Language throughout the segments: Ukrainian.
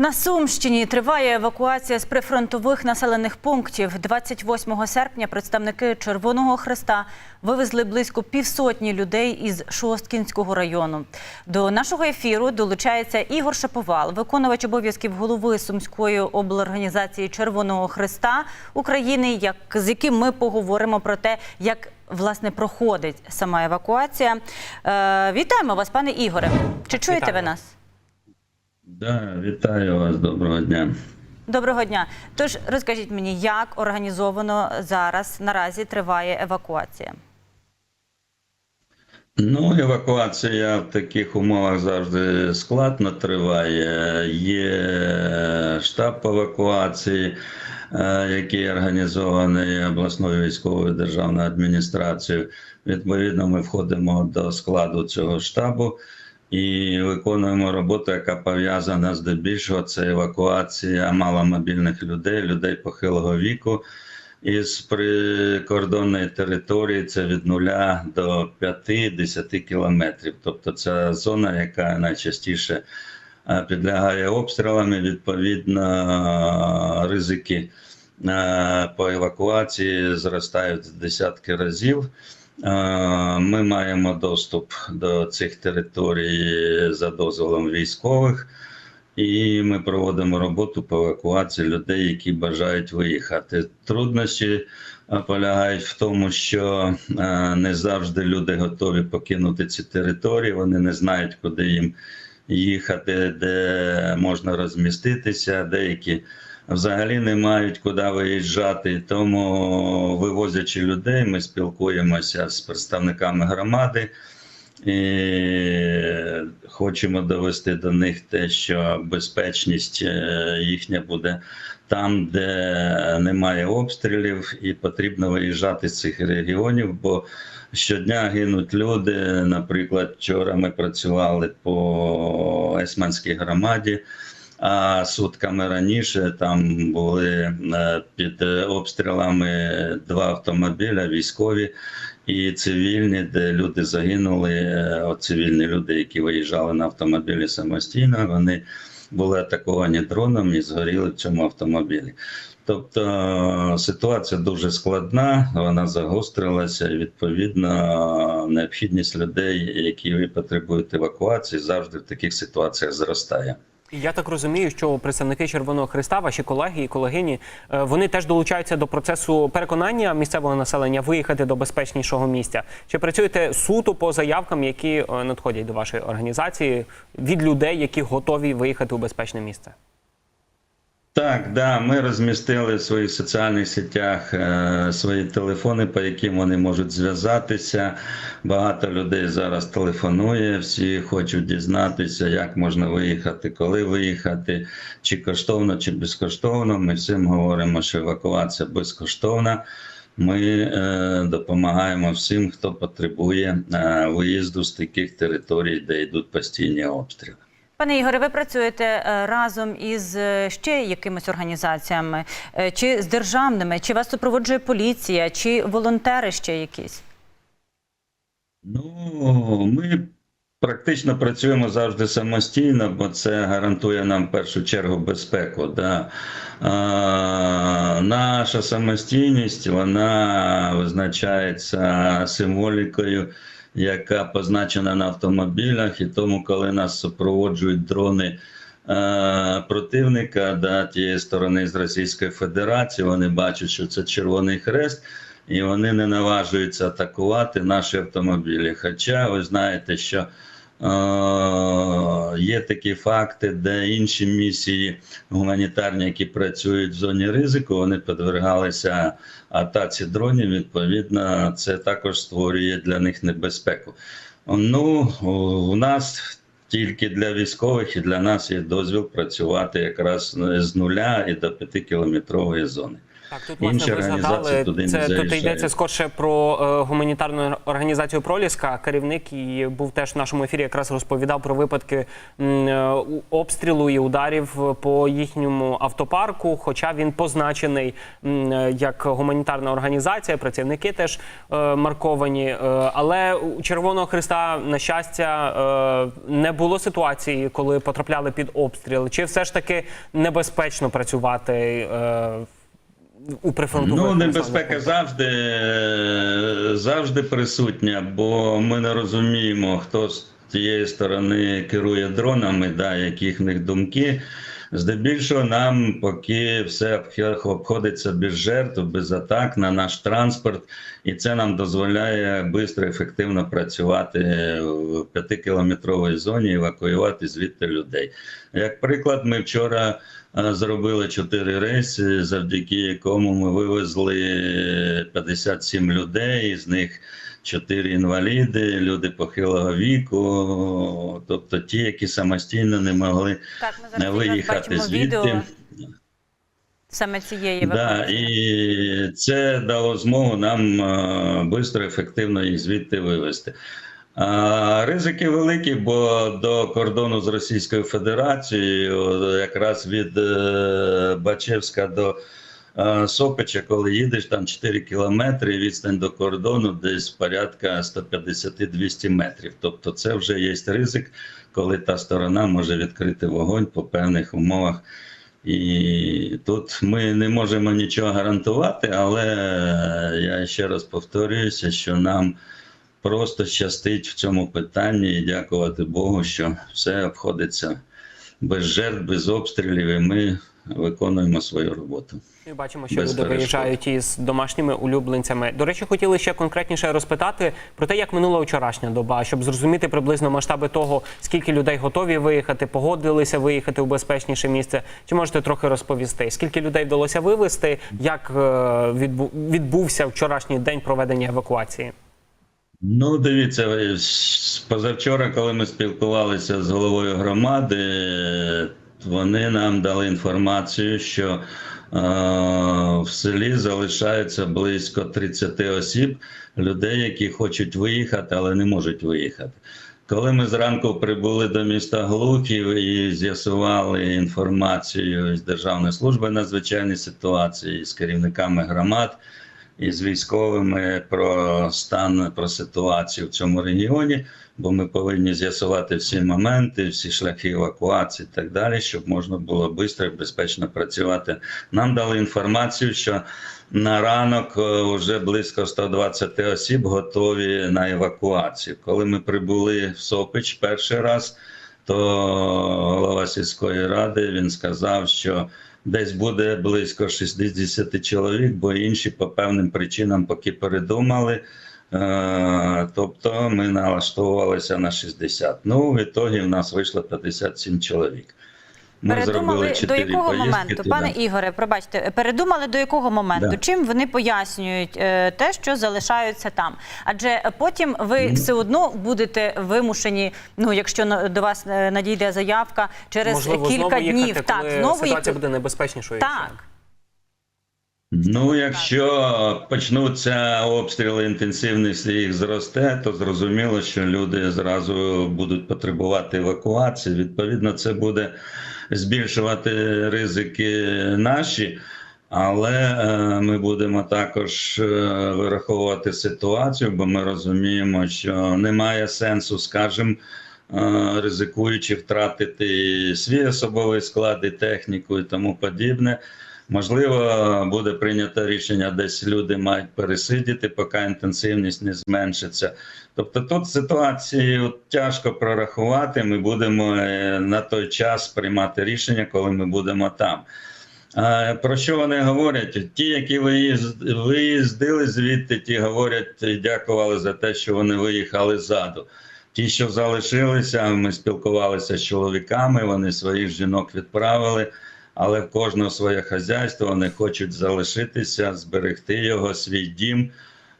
На Сумщині триває евакуація з прифронтових населених пунктів. 28 серпня представники Червоного Хреста вивезли близько півсотні людей із Шосткінського району. До нашого ефіру долучається Ігор Шаповал, виконувач обов'язків голови Сумської облорганізації Червоного Хреста України, як з яким ми поговоримо про те, як власне проходить сама евакуація. Е, вітаємо вас, пане Ігоре. Чи чуєте ви нас? Да, вітаю вас, доброго дня. Доброго дня. Тож розкажіть мені, як організовано зараз наразі триває евакуація? Ну, евакуація в таких умовах завжди складно триває. Є штаб евакуації, е, який організований обласною військовою державною адміністрацією. Відповідно, ми входимо до складу цього штабу і виконуємо роботу, яка пов'язана здебільшого це евакуація маломобільних людей, людей похилого віку. Із прикордонної території це від 0 до 5-10 кілометрів. Тобто це зона, яка найчастіше е, підлягає обстрілам, відповідно ризики е, по евакуації зростають десятки разів. Е, Ми маємо доступ до цих територій за дозволом військових. І ми проводимо роботу по евакуації людей, які бажають виїхати. Труднощі е, полягають в тому, що е, не завжди люди готові покинути ці території. Вони не знають, куди їм їхати, де можна розміститися. Деякі взагалі не мають куди виїжджати. Тому, вивозячи людей, ми спілкуємося з представниками громади. І хочемо довести до них те, що безпечність е, їхня буде там, де немає обстрілів, і потрібно виїжджати з цих регіонів, бо щодня гинуть люди. Наприклад, вчора ми працювали по Есманській громаді. А сутками раніше там були е, під обстрілами два автомобіля, військові і цивільні, де люди загинули. е, От цивільні люди, які виїжджали на автомобілі самостійно, вони були атаковані дроном і згоріли в цьому автомобілі. Тобто е, ситуація дуже складна, вона загострилася. Відповідно, необхідність людей, які потребують евакуації, завжди в таких ситуаціях зростає. Я так розумію, що представники Червоного Христа, ваші колеги і колегині, е, вони теж долучаються до процесу переконання місцевого населення виїхати до безпечнішого місця. Чи працюєте суто по заявкам, які е, надходять до вашої організації від людей, які готові виїхати у безпечне місце? Так, да, ми розмістили в своїх соціальних сетях е, свої телефони, по яким вони можуть зв'язатися. Багато людей зараз телефонує, всі хочуть дізнатися, як можна виїхати, коли виїхати, чи коштовно, чи безкоштовно. Ми всім говоримо, що евакуація безкоштовна. Ми е, допомагаємо всім, хто потребує е, виїзду з таких територій, де йдуть постійні обстріли. Пане Ігоре, ви працюєте е, разом із е, ще якимись організаціями, е, чи з державними, чи вас супроводжує поліція, чи волонтери ще якісь? Ну, ми практично працюємо завжди самостійно, бо це гарантує нам в першу чергу безпеку. Да. А, наша самостійність вона визначається символікою, яка позначена на автомобілях, і тому, коли нас супроводжують дрони. е, Противника да, тієї сторони з Російської Федерації вони бачать, що це Червоний Хрест, і вони не наважуються атакувати наші автомобілі. Хоча ви знаєте, що є такі факти, де інші місії гуманітарні, які працюють в зоні ризику, вони підвергалися атаці дронів. Відповідно, це також створює для них небезпеку. Ну, у нас тільки для військових і для нас є дозвіл працювати якраз з нуля і до 5 кілометрової зони. Так, тут власне інші ви згадали, туди це не тут йдеться скорше про е, гуманітарну організацію Проліска. Керівник і був теж в нашому ефірі. Якраз розповідав про випадки м, е, обстрілу і ударів по їхньому автопарку. Хоча він позначений м, е, як гуманітарна організація, працівники теж е, марковані. Е, але у Червоного Христа, на щастя, е, не було ситуації, коли потрапляли під обстріл. Чи все ж таки небезпечно працювати? Е, у Ну, небезпека завжди, завжди присутня, бо ми не розуміємо, хто з тієї сторони керує дронами, да, які в них думки. Здебільшого нам поки все обходиться без жертв, без атак на наш транспорт, і це нам дозволяє швидко, ефективно працювати в п'ятикілометровій зоні, евакуювати звідти людей. Як приклад, ми вчора зробили чотири рейси, завдяки якому ми вивезли 57 людей, з них 4 інваліди, люди похилого віку, тобто ті, які самостійно не могли Так, ми зараз виїхати звідти. відео саме цієї Да, і це дало змогу нам швидко, ефективно їх звідти вивезти. Ризики великі, бо до кордону з Російською Федерацією, якраз від е, Бачевська до е, Сопича, коли їдеш, там 4 кілометри, відстань до кордону десь порядка 150-200 метрів. Тобто це вже є ризик, коли та сторона може відкрити вогонь по певних умовах. І тут ми не можемо нічого гарантувати, але я ще раз повторююся, що нам просто щастить в цьому питанні і дякувати Богу, що все обходиться без жертв, без обстрілів, і ми виконуємо свою роботу. Ми бачимо, що Без люди виїжджають із домашніми улюбленцями. До речі, хотіли ще конкретніше розпитати про те, як минула вчорашня доба, щоб зрозуміти приблизно масштаби того, скільки людей готові виїхати, погодилися виїхати у безпечніше місце. Чи можете трохи розповісти, скільки людей вдалося вивезти, як е, відбувся вчорашній день проведення евакуації? Ну, дивіться, позавчора, коли ми спілкувалися з головою громади, вони нам дали інформацію, що е, в селі залишається близько 30 осіб, людей, які хочуть виїхати, але не можуть виїхати. Коли ми зранку прибули до міста Глухів і з'ясували інформацію з Державної служби надзвичайної ситуації з керівниками громад і з військовими про стан про ситуацію в цьому регіоні, бо ми повинні з'ясувати всі моменти, всі шляхи евакуації і так далі, щоб можна було швидко і безпечно працювати. Нам дали інформацію, що на ранок е, вже близько 120 осіб готові на евакуацію. Коли ми прибули в Сопич перший раз, то голова сільської ради він сказав, що десь буде близько 60 чоловік, бо інші по певним причинам поки передумали. Е, Тобто ми налаштовувалися на 60. Ну, в ітогі в нас вийшло 57 чоловік. Ми Передумали до якого поїздки моменту, туди. пане Ігоре, пробачте, передумали до якого моменту? Да. Чим вони пояснюють е, те, що залишаються там? Адже потім ви все одно будете вимушені, ну якщо до вас е, надійде заявка через Можливо, кілька знову днів, їхати, так коли знову ситуація їхати. буде небезпечнішою. Так. Ну, якщо почнуться обстріли інтенсивність і їх зросте, то зрозуміло, що люди зразу будуть потребувати евакуації. Відповідно, це буде збільшувати ризики наші, але е, ми будемо також враховувати вираховувати ситуацію, бо ми розуміємо, що немає сенсу, скажімо, е, ризикуючи втратити свій особовий склад, і техніку і тому подібне. Можливо, буде прийнято рішення, десь люди мають пересидіти, поки інтенсивність не зменшиться. Тобто тут ситуацію тяжко прорахувати. Ми будемо е, на той час приймати рішення, коли ми будемо там. Про що вони говорять? Ті, які виїзд- виїздили звідти, ті говорять, і дякували за те, що вони виїхали ззаду. Ті, що залишилися, ми спілкувалися з чоловіками, вони своїх жінок відправили, але в кожного своє хазяйство, вони хочуть залишитися, зберегти його, свій дім.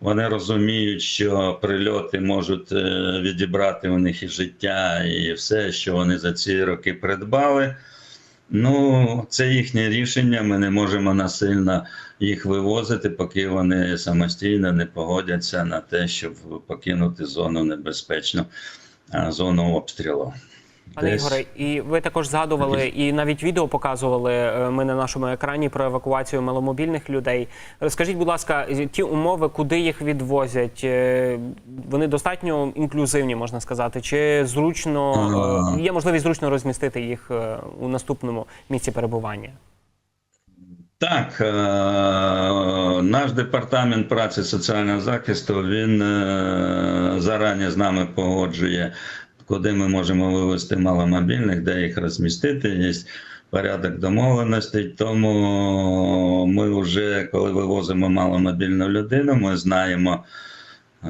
Вони розуміють, що прильоти можуть е, відібрати у них і життя, і все, що вони за ці роки придбали. Ну, це їхнє рішення. Ми не можемо насильно їх вивозити, поки вони самостійно не погодяться на те, щоб покинути зону небезпечну, зону обстрілу. Пане Десь- Ігоре, і ви також згадували і навіть відео показували е, ми на нашому екрані про евакуацію маломобільних людей. Розкажіть, будь ласка, ті умови, куди їх відвозять, е, вони достатньо інклюзивні, можна сказати, чи зручно Ага. е, є можливість зручно розмістити їх у наступному місці перебування? Так, наш департамент праці соціального захисту він зарані з нами погоджує, куди ми можемо вивезти маломобільних, де їх розмістити. Є порядок домовленостей. Тому ми вже, коли вивозимо маломобільну людину, ми знаємо.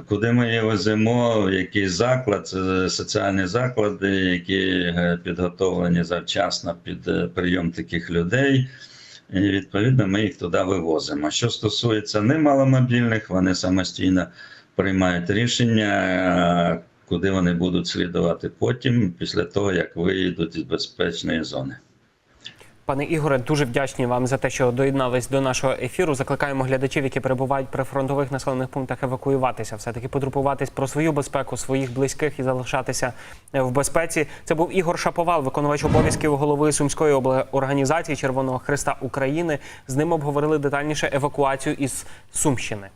Куди ми її веземо, в який заклад, це соціальні заклади, які е, підготовлені завчасно під е, прийом таких людей. І відповідно ми їх туди вивозимо. Що стосується немаломобільних, вони самостійно приймають рішення, куди вони будуть слідувати потім, після того як виїдуть із безпечної зони. Пане Ігоре, дуже вдячні вам за те, що доєднались до нашого ефіру. Закликаємо глядачів, які перебувають при фронтових населених пунктах, евакуюватися, все таки потурбуватись про свою безпеку, своїх близьких і залишатися е, в безпеці. Це був Ігор Шаповал, виконувач обов'язків голови Сумської організації Червоного Христа України. З ним обговорили детальніше евакуацію із Сумщини.